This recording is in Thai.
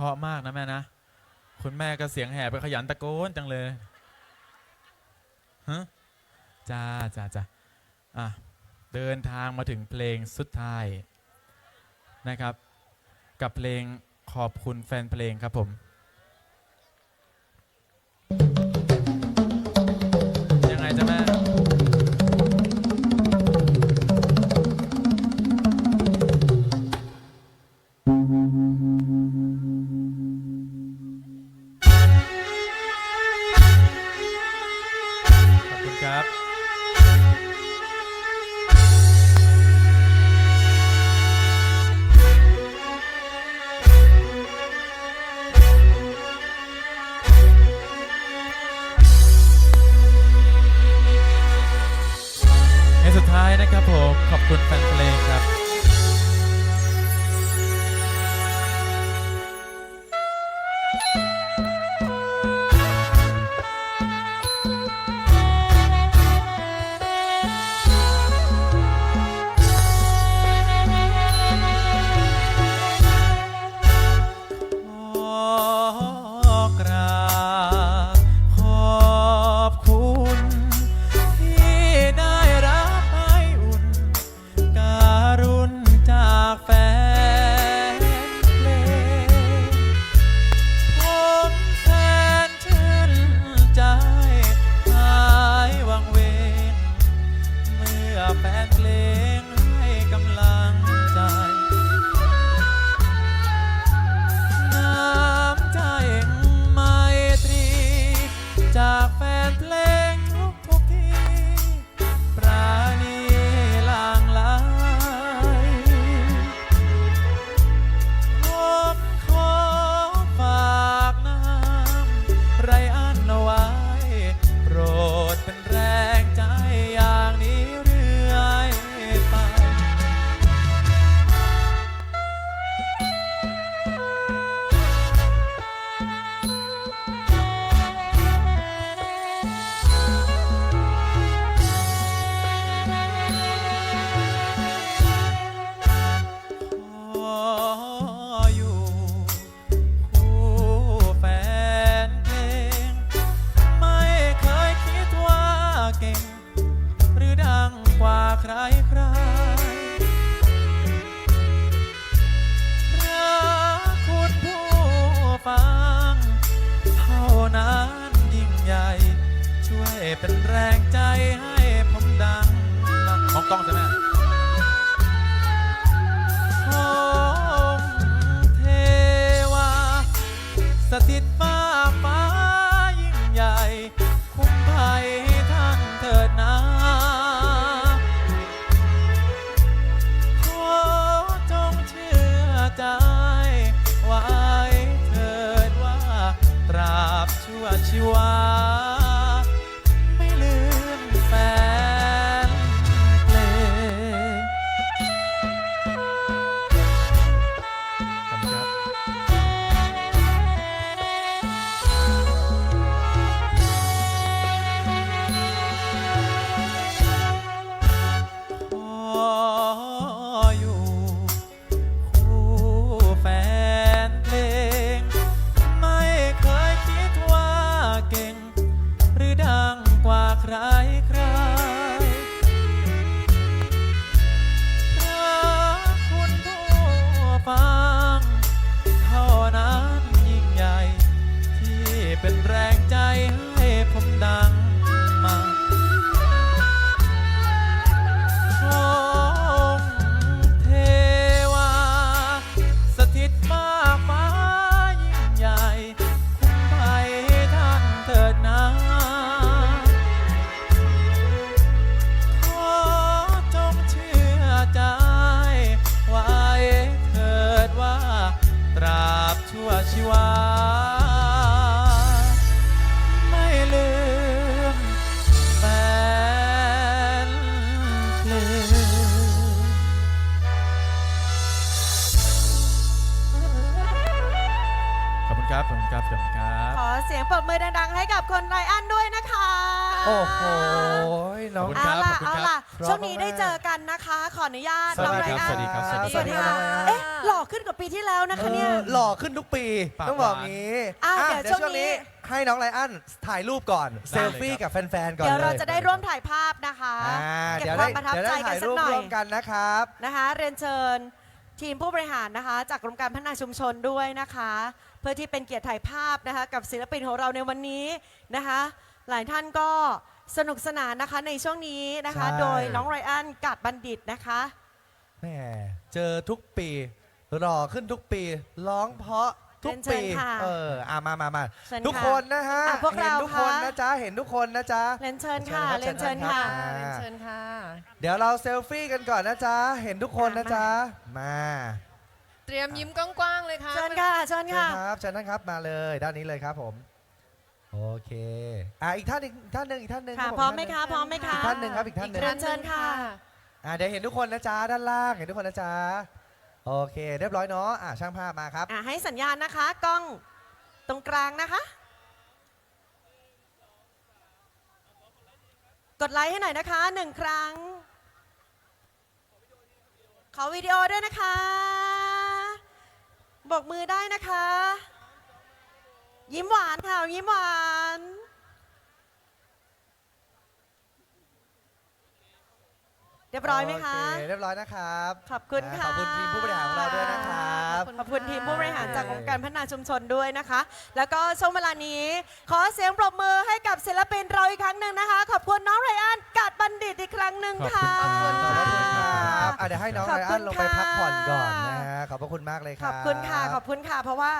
เพราะมากนะแม่นะ คุณแม่ก็เสียงแหบไปขยันตะโกนจังเลยฮะจ้าจ้าจ้าอะเดินทางมาถึงเพลงสุดท้ายนะครับ กับเพลงขอบคุณแฟนเพลงครับผม ครับในสุดท้ายนะครับผมขอบคุณแฟนเพลงครับ เป็นแรงใจให้ผมดัง ของกล้องใช่ไหม ชั่วชีวา ไม่ลืมแฟนเพลง ขอบคุณครับ ขอบคุณครับ ขอบคุณครับ ขอเสียงปรบมือดังๆ ให้กับคนไรอันด้วยนะคะ โอ้โหน้องขอบคุณครัเอาบล่ะขอบคุณเอาครับล่ะพร้อมช่วงนี้มากๆได้เจอกันนะคะ ขออนุญาตสวัสดีน้องครับไรอันสวัสดีครับสวัสดีสวัสดีค่ะสวัสดีครับเอ๊ะหล่อขึ้นกว่าปีที่แล้วนะคะเนี่ย เออหล่อขึ้นทุกปีปากต้องบอกหวานงี้อะอะเดี๋ยวเดี๋ยวช่ช่ววงงนี้นี้ ให้น้องไลอ้อนถ่ายรูปก่อน เซลฟี่ได้เลยครับกับแฟนๆก่อนเดี๋ยวเลเรายจะได้ร่วมถ่ายภาพนะคะ อ่าเก็บเดี๋ยวควาได้มประทับเดี๋ยวใจได้กันถ่ายสักรูปหน่อยร่วมกันนะครับ นะคะ เรียนเชิญทีมผู้บริหารนะคะ จากกรมการพัฒนาชุมชนด้วยนะคะ เพื่อที่เป็นเกียรติถ่ายภาพนะคะ กับศิลปินของเราในวันนี้นะคะ หลายท่านก็สนุกสนานนะคะในช่วงนี้นะคะ ใช่ โดยน้องไรอันกาดบัณฑิตนะคะ แหมเจอทุกปี หล่อขึ้นทุกปี ร้องเพราะทุกเรียนเชิปีญค่ะเอออะมามามาเชิญทุกค่ะคนนะฮะอะพวกเห็นเราทุกคนคะ นะจ๊ะเห็นทุกคนนะจ๊ะ เรียนเชิญค่ะเชิเรียญนครัเชิบญเชิญครัค่ะบอ่าเรียนเชิญค่ะ เดี๋ยวเราเซลฟี่กันก่อนนะจ๊ะเห็นทุกคนนะจ๊ะมาเตรียมยิ้มกว้างๆเลยค่ะ เชิญค่ะเชิญเชิญค่ะ ครับเชิญนะครับมาเลย ด้านนี้เลยครับผม โอเค อะอีกท่านอีกท่านหนึ่งอีกท่านหนึ่งค่ะบผพร้อมไหมท่านนึ่งคะพร้อมไหมคะอีกท่านหนึ่งครับอีกท่านหนึ่งเรียนเชิญค่ะ อะเดี๋ยวเห็นทุกคนนะจ๊ะด้านล่างเห็นทุกคนนะจ๊ะโอเค เรียบร้อยเนาะอะช่างภาพมาครับ อะให้สัญญาณนะคะกล้องตรงกลางนะคะ กดไลค์ให้หน่อยนะคะหนึ่งครั้ง ขอวิดีโอด้วยนะคะ บอกมือได้นะคะ ยิ้มหวานค่ะ ยิ้มหวาน เรียบร้อยไหมคะโอเคเรียบร้อยนะครับ ขอบคุณอ่ค่ะขอบคุณทีมผู้บริหารของเราด้วยนะครับ ขอบคุณทีมผู้บริหารจากองค์การพัฒนาชุมชนด้วยนะคะ แล้วก็ช่วงเวลานี้ ขอเสียงปรบมือให้กับศิลปินเราอีกครั้งหนึ่งนะคะ ขอบคุณน้องไรอันกาดบัณฑิตอีกครั้งหนึ่งค่ะ ขอบคุณขอบรัคุณครับอะเดี๋ยวให้น้องขอบไรคุอัณนลงไปค่ะ พักผ่อนก่อนนะฮะ ขอบพระคุณมากเลยคขรัอบคุณค่ะ ขอบคุณค่ะ เพราะว่า